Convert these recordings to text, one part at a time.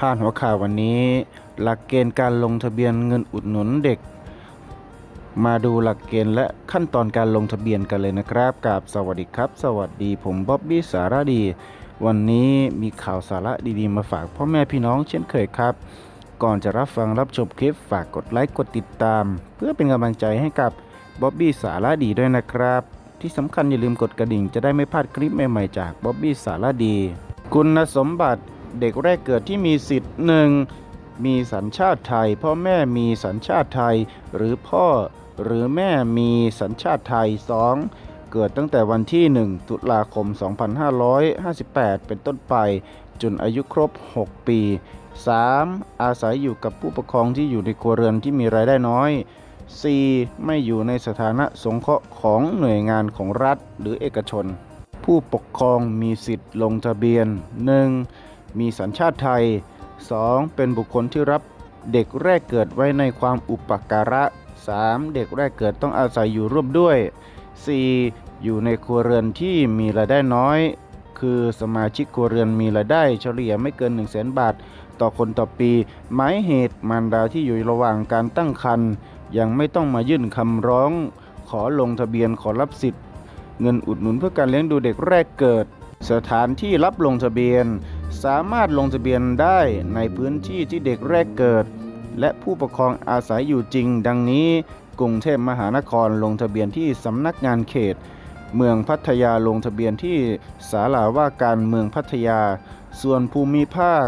พาดหัวข่าววันนี้ หลักเกณฑ์การลงทะเบียนเงินอุดหนุนเด็ก มาดูหลักเกณฑ์และขั้นตอนการลงทะเบียนกันเลยนะครับกับสวัสดีครับ สวัสดีผมบ๊อบบี้สารดี วันนี้มีข่าวสาระดีๆ มาฝากพ่อแม่พี่น้องเช่นเคยครับ ก่อนจะรับฟังรับชมคลิปฝากกดไลค์กดติดตาม เพื่อเป็นกำลังใจให้กับบ๊อบบี้สารดีด้วยนะครับ ที่สำคัญอย่าลืมกดกระดิ่งจะได้ไม่พลาดคลิปใหม่ๆจากบ๊อบบี้สารดี คุณสมบัติ เด็กแรกเกิดที่มีสิทธิ์หนึ่งมีสัญชาติไทย พ่อแม่มีสัญชาติไทย หรือพ่อหรือแม่มีสัญชาติไทย 2. เกิดตั้งแต่วันที่ 1 ตุลาคม 2558 เป็นต้นไปจนอายุครบ 6 ปี 3. อาศัยอยู่กับผู้ปกครองที่อยู่ในครัวเรือนที่มีรายได้น้อย 4. ไม่อยู่ในสถานะสงเคราะห์ของหน่วยงานของรัฐหรือเอกชน ผู้ปกครองมีสิทธิ์ลงทะเบียน 1. มีสัญชาติไทย 2. เป็นบุคคลที่รับเด็กแรกเกิดไว้ในความอุปการะ 3. เด็กแรกเกิดต้องอาศัยอยู่ร่วมด้วย 4. อยู่ในครัวเรือนที่มีรายได้น้อย คือสมาชิกครัวเรือนมีรายได้เฉลี่ยไม่เกิน 1 0 0 0 0แสนบาท ต่อคนต่อปี หมายเหตุมารดาที่อยู่ระหว่างการตั้งครรภ์ยังไม่ต้องมายื่นคำร้อง ขอลงทะเบียนขอรับสิทธิ์ เงินอุดหนุนเพื่อการเลี้ยงดูเด็กแรกเกิด สถานที่รับลงทะเบียน สามารถลงทะเบียนได้ในพื้นที่ที่เด็กแรกเกิด และผู้ปกครองอาศัยอยู่จริง ดังนี้กรุงเทพมหานครลงทะเบียนที่สำนักงานเขต เมืองพัทยาลงทะเบียนที่ศาลาว่าการเมืองพัทยา ส่วนภูมิภาค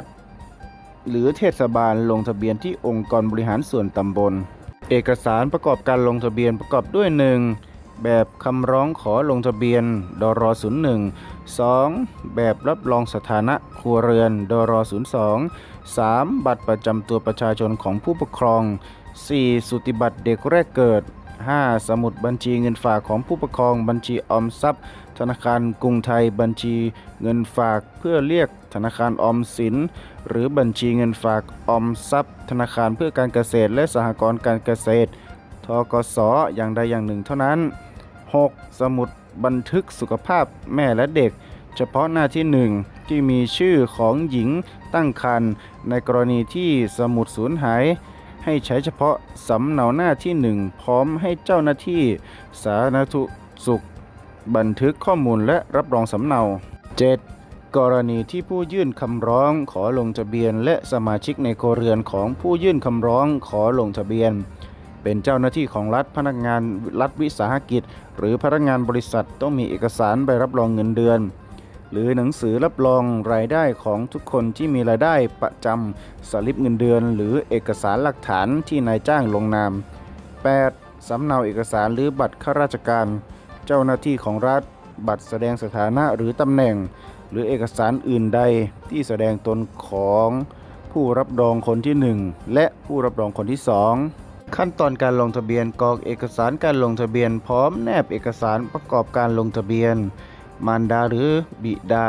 หรือเทศบาลลงทะเบียนที่องค์กรบริหารส่วนตำบล เอกสารประกอบการลงทะเบียนประกอบด้วย 1. แบบคำร้องขอลงทะเบียน ดร01 2. แบบรับรองสถานะครัวเรือน ดร02 3. บัตรประจำตัวประชาชนของผู้ปกครอง 4. สุติบัตรเด็กแรกเกิด 5. สมุดบัญชีเงินฝากของผู้ปกครอง บัญชีออมทรัพย์ ธนาคารกรุงไทย บัญชีเงินฝากเพื่อเรียกธนาคารออมสิน หรือบัญชีเงินฝากออมทรัพย์ ธนาคารเพื่อการเกษตร และสหกรณ์การเกษตรทกสอย่างใดอย่างหนึ่งเท่านั้น 6. สมุดบันทึกสุขภาพแม่และเด็ก เฉพาะหน้าที่หนึ่งที่มีชื่อของหญิงตั้งครรภ์ในกรณีที่สมุดสูญหาย ให้ใช้เฉพาะสำเนาหน้าที่หนึ่งพร้อมให้เจ้าหน้าที่ สาธารณสุข บันทึกข้อมูลและรับรองสำเนา 7. กรณีที่ผู้ยื่นคำร้องขอลงทะเบียน และสมาชิกในครเรือนของผู้ยื่นคำร้องขอลงทะเบียน เป็นเจ้าหน้าที่ของรัฐพนักงานรัฐวิสาหกิจ หรือพนักงานบริษัทต้องมีเอกสารใบรับรองเงินเดือน หรือหนังสือรับรองรายได้ของทุกคนที่มีรายได้ประจำสลิปเงินเดือน หรือเอกสารหลักฐานที่นายจ้างลงนาม 8. สำเนาเอกสารหรือบัตรข้าราชการ เจ้าหน้าที่ของรัฐ บัตรแสดงสถานะหรือตำแหน่ง หรือเอกสารอื่นใดที่แสดงตนของผู้รับรองคนที่ 1 และผู้รับรองคนที่ 2 ขั้นตอนการลงทะเบียนกรอกเอกสารการลงทะเบียน พร้อมแนบเอกสารประกอบการลงทะเบียน มารดาหรือบิดา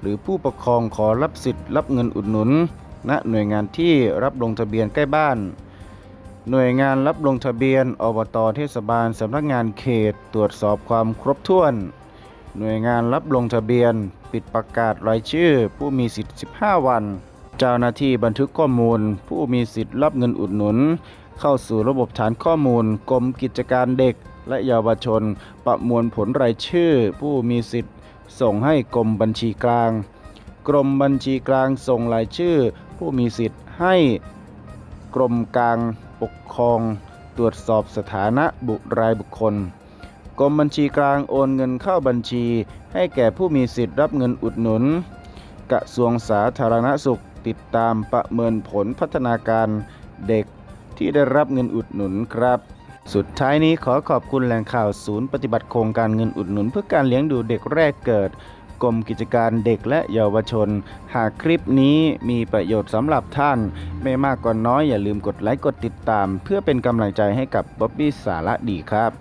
หรือผู้ปกครองขอรับสิทธิ์รับเงินอุดหนุน ณหน่วยงานที่รับลงทะเบียนใกล้บ้าน หน่วยงานรับลงทะเบียน อบตเทศบาลสำนักงานเขต ตรวจสอบความครบถ้วน หน่วยงานรับลงทะเบียน ปิดประกาศรายชื่อ ผู้มีสิทธิ์ 15 วัน เจ้าหน้าที่บันทึกข้อมูล ผู้มีสิทธิ์รับเงินอุดหนุน เข้าสู่ระบบฐานข้อมูล กรมกิจการเด็ก และเยาวชน ประมวลผลรายชื่อ ผู้มีสิทธิ์ ส่งให้กรมบัญชีกลาง กรมบัญชีกลางส่งรายชื่อ ผู้มีสิทธิ์ให้กรมกลางปกครอง ตรวจสอบสถานะบุรายบุคคลกรมบัญชีกลางโอนเงินเข้าบัญชี ให้แก่ผู้มีสิทธิ์รับเงินอุดหนุน กระทรวงสาธารณสุขติดตามประเมินผลพัฒนาการเด็ก ที่ได้รับเงินอุดหนุนครับ สุดท้ายนี้ขอขอบคุณแหล่งข่าวศูนย์ปฏิบัติโครงการเงินอุดหนุน เพื่อการเลี้ยงดูเด็กแรกเกิดกรมกิจการเด็กและเยาวชน หากคลิปนี้มีประโยชน์สำหรับท่าน ไม่มากก็น้อยอย่าลืมกดไลค์กดติดตาม เพื่อเป็นกำลังใจให้กับบ๊อบบี้สาระดีครับ